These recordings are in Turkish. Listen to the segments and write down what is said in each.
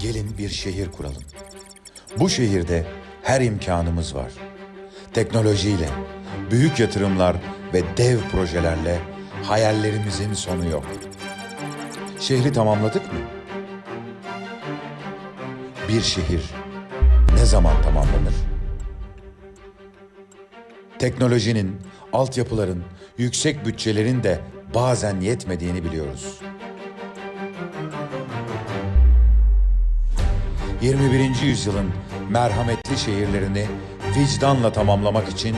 Gelin bir şehir kuralım. Bu şehirde her imkanımız var. Teknolojiyle, büyük yatırımlar ve dev projelerle hayallerimizin sonu yok. Şehri tamamladık mı? Bir şehir ne zaman tamamlanır? Teknolojinin, altyapıların, yüksek bütçelerin de bazen yetmediğini biliyoruz. 21. yüzyılın merhametli şehirlerini vicdanla tamamlamak için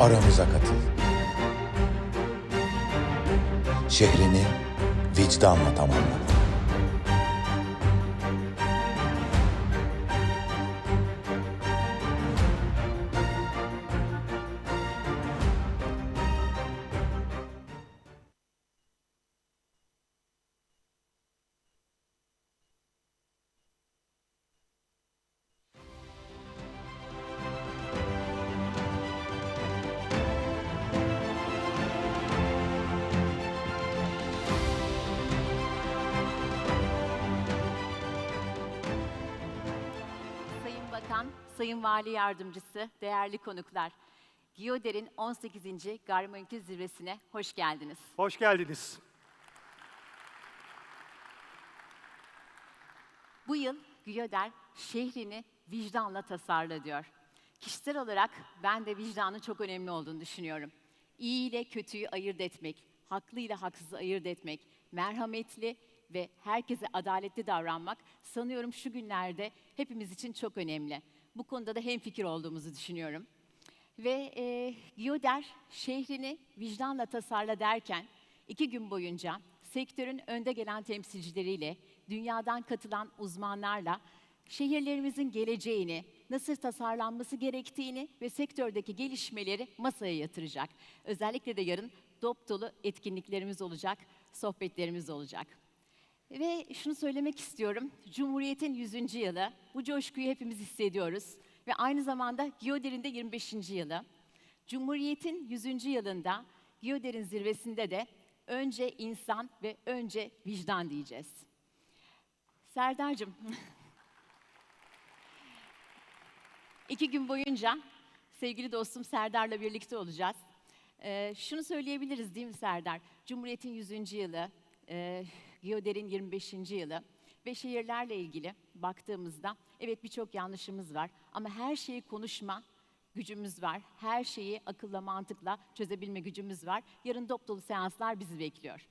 aramıza katıl. Şehrini vicdanla tamamla. Sayın Vali Yardımcısı, değerli konuklar. GİODER'in 18. Gayrimenkul Zirvesi'ne hoş geldiniz. Hoş geldiniz. Bu yıl GİODER şehrini vicdanla tasarla diyor. Kişisel olarak ben de vicdanın çok önemli olduğunu düşünüyorum. İyi ile kötüyü ayırt etmek, haklı ile haksızı ayırt etmek, merhametli ve herkese adaletli davranmak sanıyorum şu günlerde hepimiz için çok önemli. Bu konuda da hemfikir olduğumuzu düşünüyorum. Ve e, Giyoder şehrini vicdanla tasarla derken iki gün boyunca sektörün önde gelen temsilcileriyle, dünyadan katılan uzmanlarla şehirlerimizin geleceğini, nasıl tasarlanması gerektiğini ve sektördeki gelişmeleri masaya yatıracak. Özellikle de yarın dop dolu etkinliklerimiz olacak, sohbetlerimiz olacak. Ve şunu söylemek istiyorum, Cumhuriyet'in 100. yılı, bu coşkuyu hepimiz hissediyoruz. Ve aynı zamanda Giyoder'in de 25. yılı. Cumhuriyet'in 100. yılında Giyoder'in zirvesinde de önce insan ve önce vicdan diyeceğiz. Serdar'cığım, iki gün boyunca sevgili dostum Serdar'la birlikte olacağız. Ee, şunu söyleyebiliriz değil mi Serdar? Cumhuriyet'in 100. yılı, e, Giyoder'in 25. yılı ve şehirlerle ilgili baktığımızda evet birçok yanlışımız var ama her şeyi konuşma gücümüz var. Her şeyi akılla mantıkla çözebilme gücümüz var. Yarın dop dolu seanslar bizi bekliyor.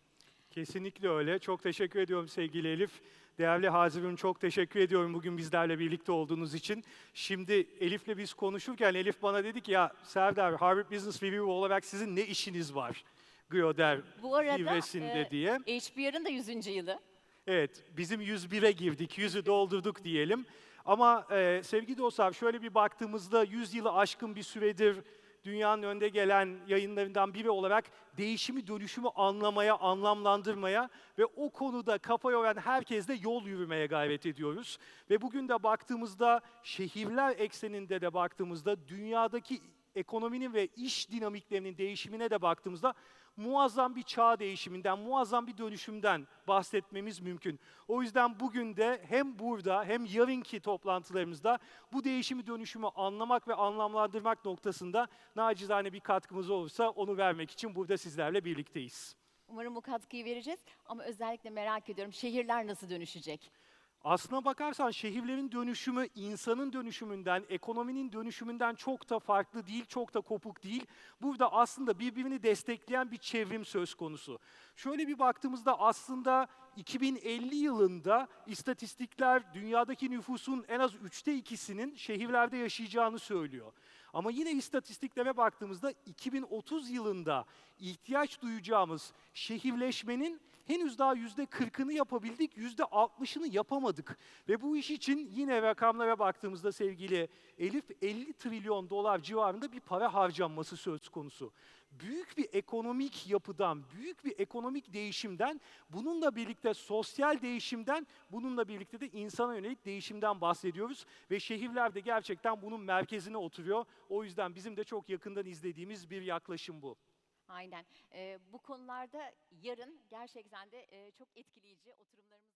Kesinlikle öyle. Çok teşekkür ediyorum sevgili Elif. Değerli Hazirun çok teşekkür ediyorum bugün bizlerle birlikte olduğunuz için. Şimdi Elif'le biz konuşurken Elif bana dedi ki ya Serdar Harvard Business Review olarak sizin ne işiniz var? Gyoder Bu arada zirvesinde e, diye. HBR'ın da 100. yılı. Evet, bizim 101'e girdik, 100'ü doldurduk diyelim. Ama e, sevgili dostlar şöyle bir baktığımızda 100 yılı aşkın bir süredir dünyanın önde gelen yayınlarından biri olarak değişimi, dönüşümü anlamaya, anlamlandırmaya ve o konuda kafa yoran herkesle yol yürümeye gayret ediyoruz. Ve bugün de baktığımızda şehirler ekseninde de baktığımızda dünyadaki ekonominin ve iş dinamiklerinin değişimine de baktığımızda muazzam bir çağ değişiminden, muazzam bir dönüşümden bahsetmemiz mümkün. O yüzden bugün de hem burada hem yarınki toplantılarımızda bu değişimi dönüşümü anlamak ve anlamlandırmak noktasında nacizane bir katkımız olursa onu vermek için burada sizlerle birlikteyiz. Umarım bu katkıyı vereceğiz ama özellikle merak ediyorum şehirler nasıl dönüşecek? Aslına bakarsan şehirlerin dönüşümü insanın dönüşümünden, ekonominin dönüşümünden çok da farklı değil, çok da kopuk değil. Burada aslında birbirini destekleyen bir çevrim söz konusu. Şöyle bir baktığımızda aslında 2050 yılında istatistikler dünyadaki nüfusun en az üçte ikisinin şehirlerde yaşayacağını söylüyor. Ama yine istatistiklere baktığımızda 2030 yılında ihtiyaç duyacağımız şehirleşmenin henüz daha yüzde 40'ını yapabildik, yüzde 60'ını yapamadık. Ve bu iş için yine rakamlara baktığımızda sevgili Elif 50 trilyon dolar civarında bir para harcanması söz konusu. Büyük bir ekonomik yapıdan, büyük bir ekonomik değişimden, bununla birlikte sosyal değişimden, bununla birlikte de insana yönelik değişimden bahsediyoruz. Ve şehirlerde gerçekten bunun merkezine oturuyor. O yüzden bizim de çok yakından izlediğimiz bir yaklaşım bu. Aynen. Ee, bu konularda yarın gerçekten de e, çok etkileyici oturumlarımız